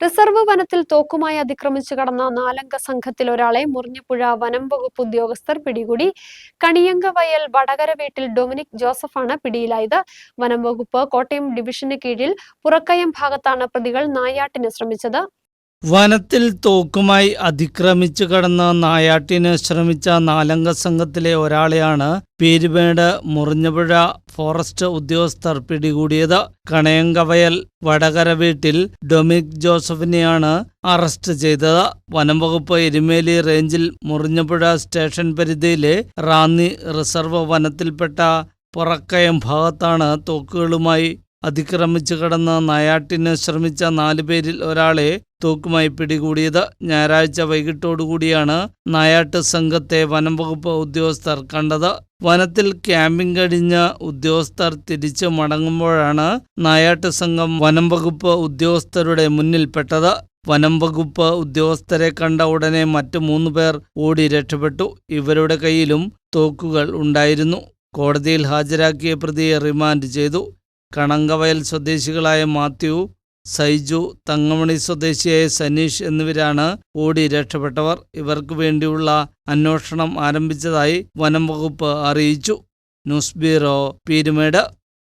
Reserve വനത്തിൽ തോക്കുമായി അതിക്രമിച്ചു കടന്ന നാലംഗ സംഘത്തിൽ ഒരാളെ മുറിഞ്ഞപ്പുഴ വനം വകുപ്പ് ഉദ്യോഗസ്ഥർ പിടികൂടി. കണിയങ്ക വയൽ വടകര വീട്ടിൽ ഡൊമിനിക് ജോസഫാണ് പിടിയിലായത്. വനം വകുപ്പ് കോട്ടയം ഡിവിഷന് കീഴിൽ പുറക്കയം ഭാഗത്താണ് പ്രതികൾ നായാട്ടിന് ശ്രമിച്ചത്. വനത്തിൽ തോക്കുമായി അതിക്രമിച്ചു കടന്ന നായാട്ടിന് ശ്രമിച്ച നാലംഗ സംഘത്തിലെ ഒരാളെയാണ് പേരുമേട് മുറിഞ്ഞപുഴ ഫോറസ്റ്റ് ഉദ്യോഗസ്ഥർ പിടികൂടിയത്. കണയങ്കവയൽ വടകര വീട്ടിൽ ഡൊമിക് ജോസഫിനെയാണ് അറസ്റ്റ് ചെയ്തത്. വനം വകുപ്പ് എരുമേലി റേഞ്ചിൽ മുറിഞ്ഞപ്പുഴ സ്റ്റേഷൻ പരിധിയിലെ റാന്നി റിസർവ് വനത്തിൽപ്പെട്ട പുറക്കയം ഭാഗത്താണ് തോക്കുകളുമായി അതിക്രമിച്ചു കടന്ന് നായാട്ടിന് ശ്രമിച്ച നാലു പേരിൽ ഒരാളെ തൂക്കുമായി പിടികൂടിയത്. ഞായറാഴ്ച വൈകിട്ടോടുകൂടിയാണ് നായാട്ട് സംഘത്തെ വനംവകുപ്പ് ഉദ്യോഗസ്ഥർ കണ്ടത്. വനത്തിൽ ക്യാമ്പിംഗ് കഴിഞ്ഞ ഉദ്യോഗസ്ഥർ തിരിച്ചു മടങ്ങുമ്പോഴാണ് നായാട്ട് സംഘം വനം വകുപ്പ് ഉദ്യോഗസ്ഥരുടെ മുന്നിൽപ്പെട്ടത്. വനം വകുപ്പ് ഉദ്യോഗസ്ഥരെ കണ്ട ഉടനെ മറ്റു മൂന്നു പേർ ഓടി രക്ഷപ്പെട്ടു. ഇവരുടെ കയ്യിലും തോക്കുകൾ ഉണ്ടായിരുന്നു. കോടതിയിൽ ഹാജരാക്കിയ പ്രതിയെ റിമാൻഡ് ചെയ്തു. കണങ്കവയൽ സ്വദേശികളായ മാത്യു സൈജു തങ്ങമണി സ്വദേശിയായ സനീഷ് എന്നിവരാണ് ഓടി രക്ഷപ്പെട്ടവർ. ഇവർക്ക് വേണ്ടിയുള്ള അന്വേഷണം ആരംഭിച്ചതായി വനം വകുപ്പ് അറിയിച്ചു. News bureau Peermade.